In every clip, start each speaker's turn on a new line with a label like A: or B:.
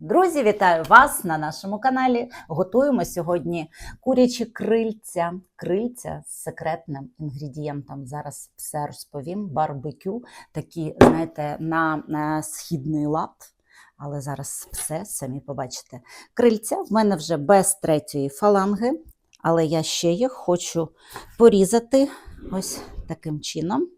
A: Друзі, вітаю вас на нашому каналі. Готуємо сьогодні курячі крильця. Крильця з секретним інгредієнтом. Зараз все розповім. Барбекю, такі, знаєте, на, на східний лад. Але зараз все самі побачите. Крильця в мене вже без третьої фаланги, але я ще їх хочу порізати ось таким чином,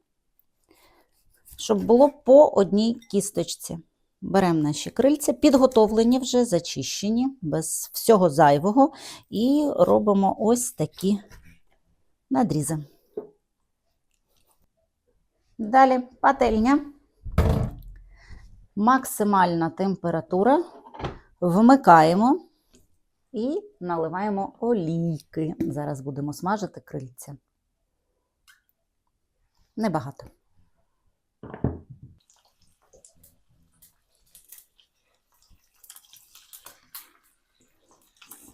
A: щоб було по одній кісточці. Беремо наші крильця, підготовлені вже, зачищені, без всього зайвого, і робимо ось такі надрізи. Далі пательня. Максимальна температура. Вмикаємо і наливаємо олійки. Зараз будемо смажити крильця. Небагато.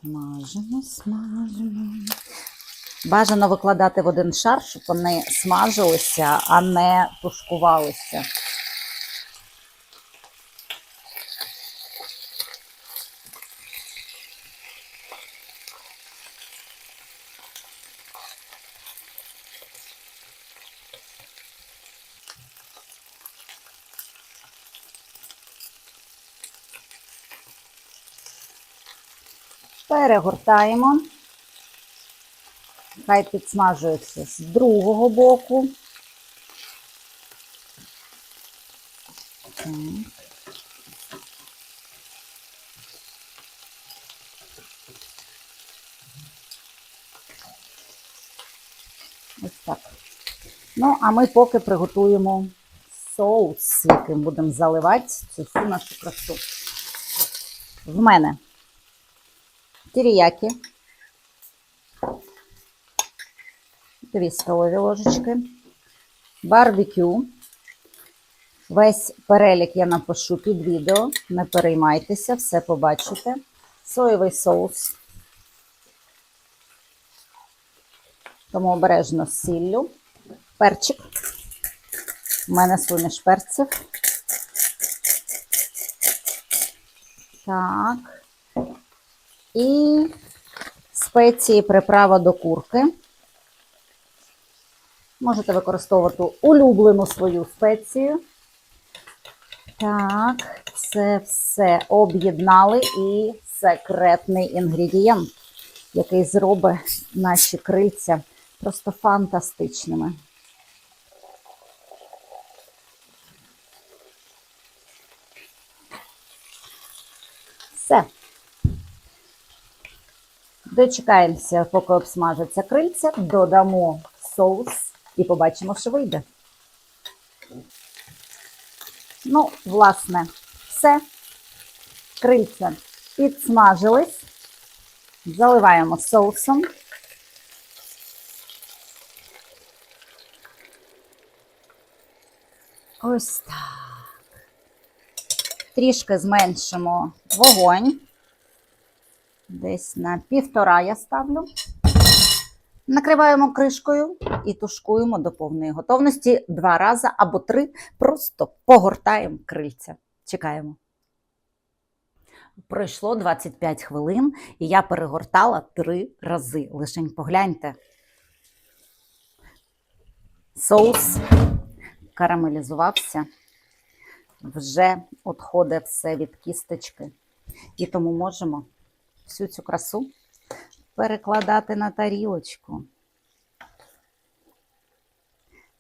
A: Смажимо, смажимо. Бажано викладати в один шар, щоб вони смажилися, а не тушкувалися. Перегортаємо. Хай підсмажується з другого боку. Ось так. Ну, а ми поки приготуємо соус, яким будемо заливати цю всю нашу красу. В мене теріякі, дві столові ложечки, барбекю. Весь перелік я напишу під відео, не переймайтеся, все побачите. Соєвий соус. Тому обережно з сіллю. Перчик. У мене суміш перців. Так. І спеції приправа до курки. Можете використовувати улюблену свою спецію. Так, це все об'єднали і секретний інгредієнт, який зробить наші крильця просто фантастичними. Все. Дочекаємося, поки обсмажаться крильця, додамо соус і побачимо, що вийде. Ну, власне, все. Крильця підсмажились. Заливаємо соусом. Ось так. Трішки зменшимо вогонь. Десь на півтора я ставлю. Накриваємо кришкою і тушкуємо до повної готовності два рази або три. Просто погортаємо крильця. Чекаємо. Пройшло 25 хвилин, і я перегортала три рази. Лишень погляньте. Соус карамелізувався, вже відходить все від кісточки. І тому можемо всю цю красу перекладати на тарілочку.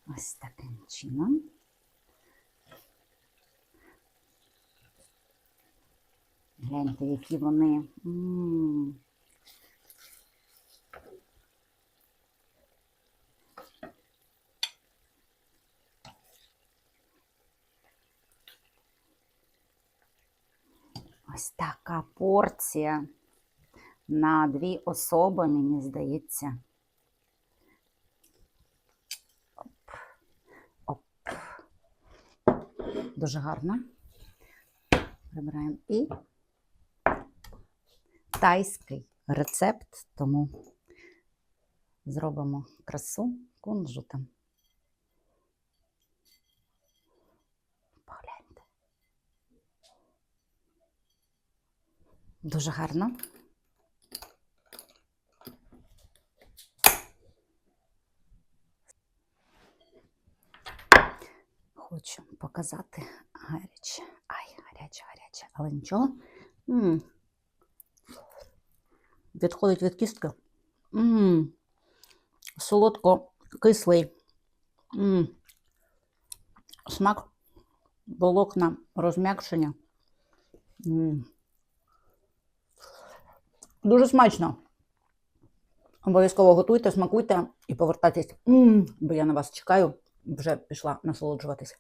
A: Ось таким чином. Гляньте, які вони. М -м -м. Ось така порція на дві особи, мені здається. Оп. Оп. Дуже гарно. Прибираємо і тайський рецепт, тому зробимо красу. Погляньте. Дуже гарно. Хочу показати гаряче. Ай, гаряче, гаряче. Але нічого. м Відходить від кістки. м Солодко-кислий. м Смак, волокна, розм'якшення. м Дуже смачно. Обов'язково готуйте, смакуйте і повертайтесь, бо я на вас чекаю. Вже пішла насолоджуватись.